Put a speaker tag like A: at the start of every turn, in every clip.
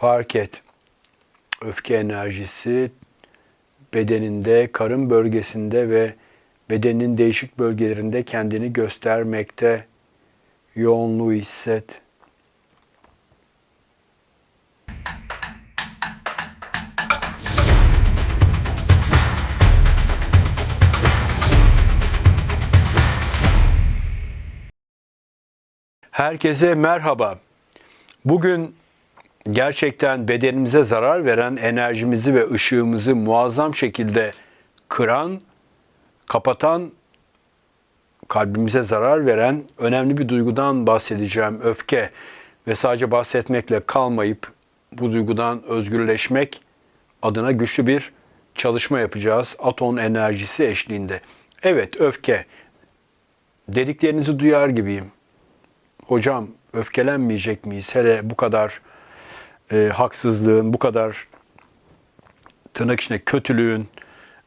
A: Fark et. Öfke enerjisi bedeninde, karın bölgesinde ve bedenin değişik bölgelerinde kendini göstermekte. Yoğunluğu hisset. Herkese merhaba. Bugün gerçekten bedenimize zarar veren enerjimizi ve ışığımızı muazzam şekilde kıran, kapatan, kalbimize zarar veren önemli bir duygudan bahsedeceğim. Öfke ve sadece bahsetmekle kalmayıp bu duygudan özgürleşmek adına güçlü bir çalışma yapacağız. Aton enerjisi eşliğinde. Evet öfke. Dediklerinizi duyar gibiyim hocam öfkelenmeyecek miyiz? Hele bu kadar e, haksızlığın, bu kadar tırnak içinde kötülüğün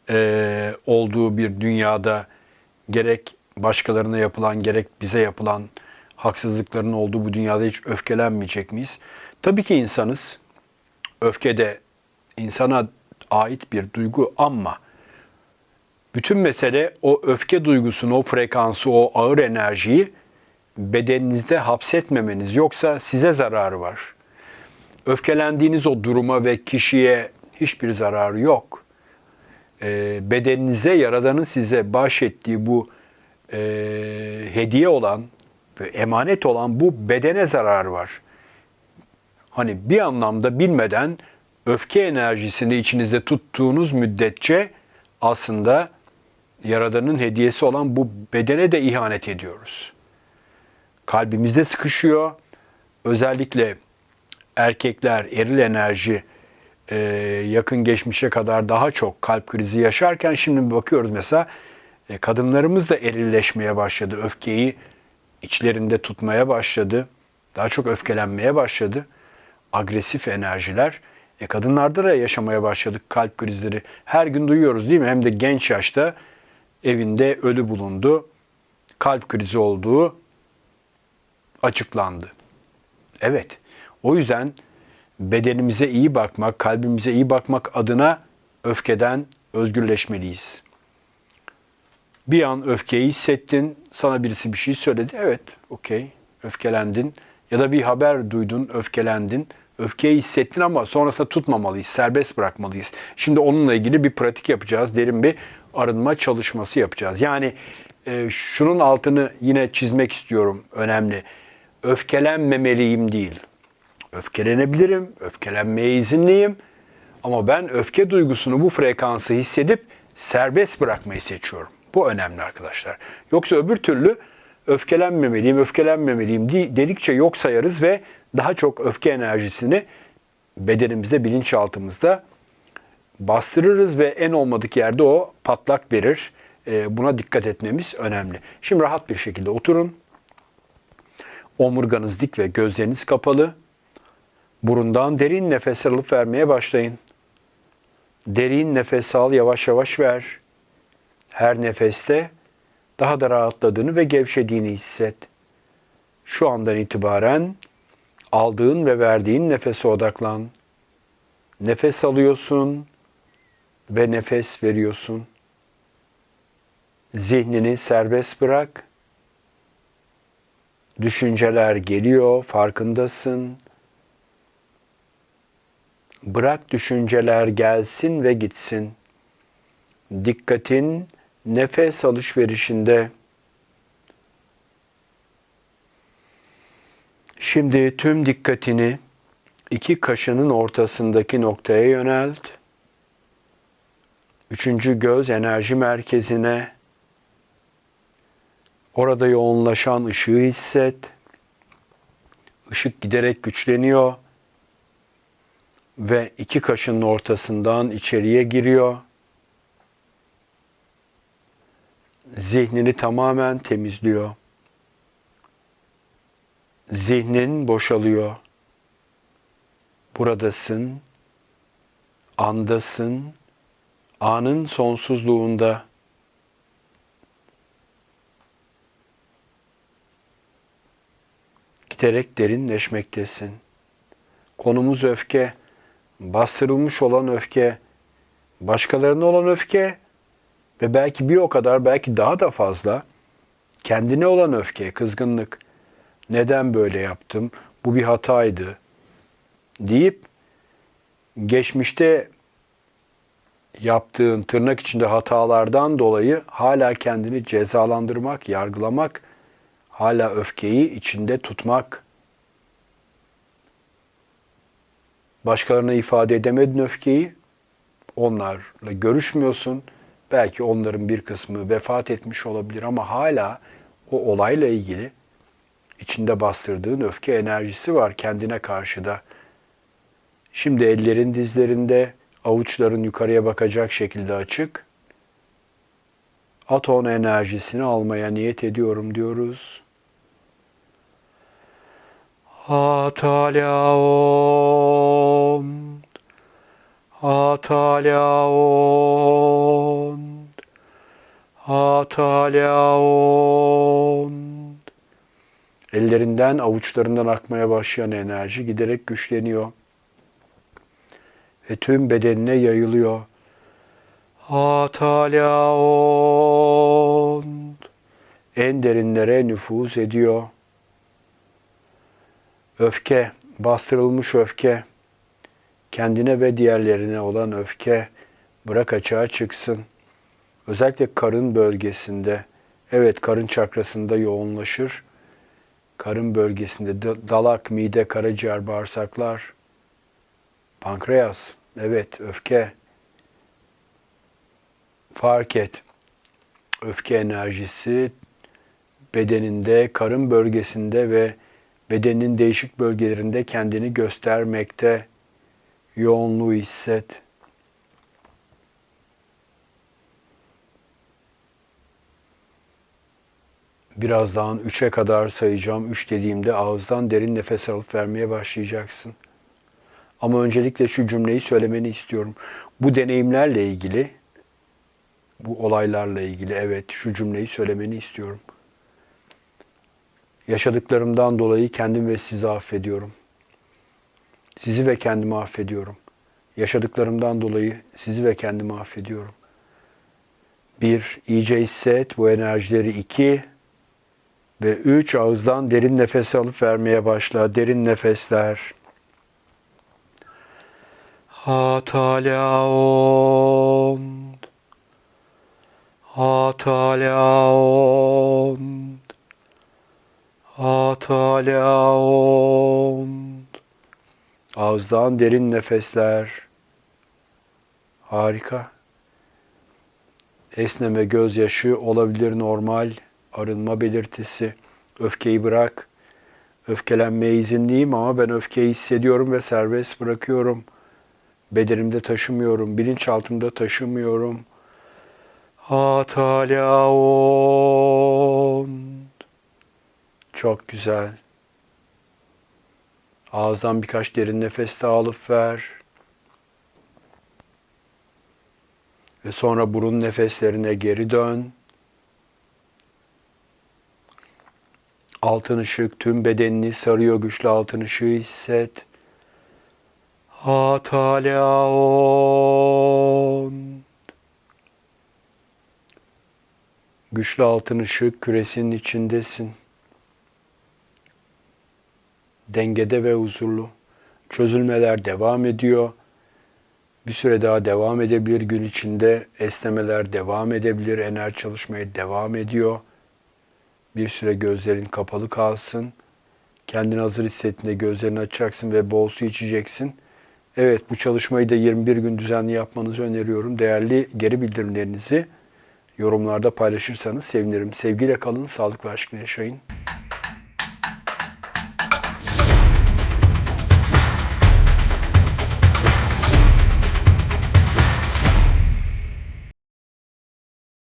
A: e, olduğu bir dünyada gerek başkalarına yapılan gerek bize yapılan haksızlıkların olduğu bu dünyada hiç öfkelenmeyecek miyiz? Tabii ki insanız. Öfke de insana ait bir duygu ama bütün mesele o öfke duygusunu, o frekansı, o ağır enerjiyi bedeninizde hapsetmemeniz yoksa size zararı var. Öfkelendiğiniz o duruma ve kişiye hiçbir zararı yok. E, bedeninize Yaradan'ın size bahşettiği bu e, hediye olan emanet olan bu bedene zararı var. Hani bir anlamda bilmeden öfke enerjisini içinizde tuttuğunuz müddetçe aslında Yaradan'ın hediyesi olan bu bedene de ihanet ediyoruz kalbimizde sıkışıyor. Özellikle erkekler eril enerji e, yakın geçmişe kadar daha çok kalp krizi yaşarken şimdi bakıyoruz mesela e, kadınlarımız da erilleşmeye başladı. Öfkeyi içlerinde tutmaya başladı. Daha çok öfkelenmeye başladı. Agresif enerjiler. E, kadınlarda da yaşamaya başladık kalp krizleri. Her gün duyuyoruz değil mi? Hem de genç yaşta evinde ölü bulundu. Kalp krizi olduğu açıklandı. Evet. O yüzden bedenimize iyi bakmak, kalbimize iyi bakmak adına öfkeden özgürleşmeliyiz. Bir an öfkeyi hissettin, sana birisi bir şey söyledi. Evet, okey, öfkelendin. Ya da bir haber duydun, öfkelendin. Öfkeyi hissettin ama sonrasında tutmamalıyız, serbest bırakmalıyız. Şimdi onunla ilgili bir pratik yapacağız, derin bir arınma çalışması yapacağız. Yani e, şunun altını yine çizmek istiyorum, önemli öfkelenmemeliyim değil. Öfkelenebilirim, öfkelenmeye izinliyim. Ama ben öfke duygusunu bu frekansı hissedip serbest bırakmayı seçiyorum. Bu önemli arkadaşlar. Yoksa öbür türlü öfkelenmemeliyim, öfkelenmemeliyim dedikçe yok sayarız ve daha çok öfke enerjisini bedenimizde, bilinçaltımızda bastırırız ve en olmadık yerde o patlak verir. Ee, buna dikkat etmemiz önemli. Şimdi rahat bir şekilde oturun. Omurganız dik ve gözleriniz kapalı. Burundan derin nefes alıp vermeye başlayın. Derin nefes al, yavaş yavaş ver. Her nefeste daha da rahatladığını ve gevşediğini hisset. Şu andan itibaren aldığın ve verdiğin nefese odaklan. Nefes alıyorsun ve nefes veriyorsun. Zihnini serbest bırak Düşünceler geliyor, farkındasın. Bırak düşünceler gelsin ve gitsin. Dikkatin nefes alışverişinde. Şimdi tüm dikkatini iki kaşının ortasındaki noktaya yönelt. Üçüncü göz enerji merkezine Orada yoğunlaşan ışığı hisset. Işık giderek güçleniyor ve iki kaşının ortasından içeriye giriyor. Zihnini tamamen temizliyor. Zihnin boşalıyor. Buradasın, andasın, anın sonsuzluğunda. giderek derinleşmektesin. Konumuz öfke, bastırılmış olan öfke, başkalarına olan öfke ve belki bir o kadar belki daha da fazla kendine olan öfke, kızgınlık. Neden böyle yaptım? Bu bir hataydı deyip geçmişte yaptığın tırnak içinde hatalardan dolayı hala kendini cezalandırmak, yargılamak, hala öfkeyi içinde tutmak. Başkalarına ifade edemedin öfkeyi. Onlarla görüşmüyorsun. Belki onların bir kısmı vefat etmiş olabilir ama hala o olayla ilgili içinde bastırdığın öfke enerjisi var kendine karşı da. Şimdi ellerin dizlerinde, avuçların yukarıya bakacak şekilde açık. Aton enerjisini almaya niyet ediyorum diyoruz. Atalaon Atalaon Atalaon Ellerinden, avuçlarından akmaya başlayan enerji giderek güçleniyor. Ve tüm bedenine yayılıyor. Atalaon en derinlere nüfuz ediyor. Öfke, bastırılmış öfke, kendine ve diğerlerine olan öfke bırak açığa çıksın. Özellikle karın bölgesinde, evet karın çakrasında yoğunlaşır. Karın bölgesinde dalak, mide, karaciğer, bağırsaklar, pankreas, evet öfke, fark et. Öfke enerjisi bedeninde, karın bölgesinde ve bedenin değişik bölgelerinde kendini göstermekte. Yoğunluğu hisset. Birazdan 3'e kadar sayacağım. 3 dediğimde ağızdan derin nefes alıp vermeye başlayacaksın. Ama öncelikle şu cümleyi söylemeni istiyorum. Bu deneyimlerle ilgili, bu olaylarla ilgili evet şu cümleyi söylemeni istiyorum. Yaşadıklarımdan dolayı kendim ve sizi affediyorum. Sizi ve kendimi affediyorum. Yaşadıklarımdan dolayı sizi ve kendimi affediyorum. Bir, iyice hisset bu enerjileri. iki ve üç, ağızdan derin nefes alıp vermeye başla. Derin nefesler. Atalaon. Atalaon. Atalaon. Ağızdan derin nefesler. Harika. Esneme, gözyaşı olabilir normal. Arınma belirtisi. Öfkeyi bırak. Öfkelenmeye izinliyim ama ben öfkeyi hissediyorum ve serbest bırakıyorum. Bedenimde taşımıyorum, bilinçaltımda taşımıyorum. Atalaon. Çok güzel. Ağızdan birkaç derin nefes daha alıp ver. Ve sonra burun nefeslerine geri dön. Altın ışık tüm bedenini sarıyor. Güçlü altın ışığı hisset. Atalaon. Güçlü altın ışık küresinin içindesin. Dengede ve huzurlu. Çözülmeler devam ediyor. Bir süre daha devam edebilir gün içinde. Esnemeler devam edebilir. Enerji çalışmaya devam ediyor. Bir süre gözlerin kapalı kalsın. Kendini hazır hissettiğinde gözlerini açacaksın ve bol su içeceksin. Evet bu çalışmayı da 21 gün düzenli yapmanızı öneriyorum. Değerli geri bildirimlerinizi yorumlarda paylaşırsanız sevinirim. Sevgiyle kalın, sağlık ve aşkla yaşayın.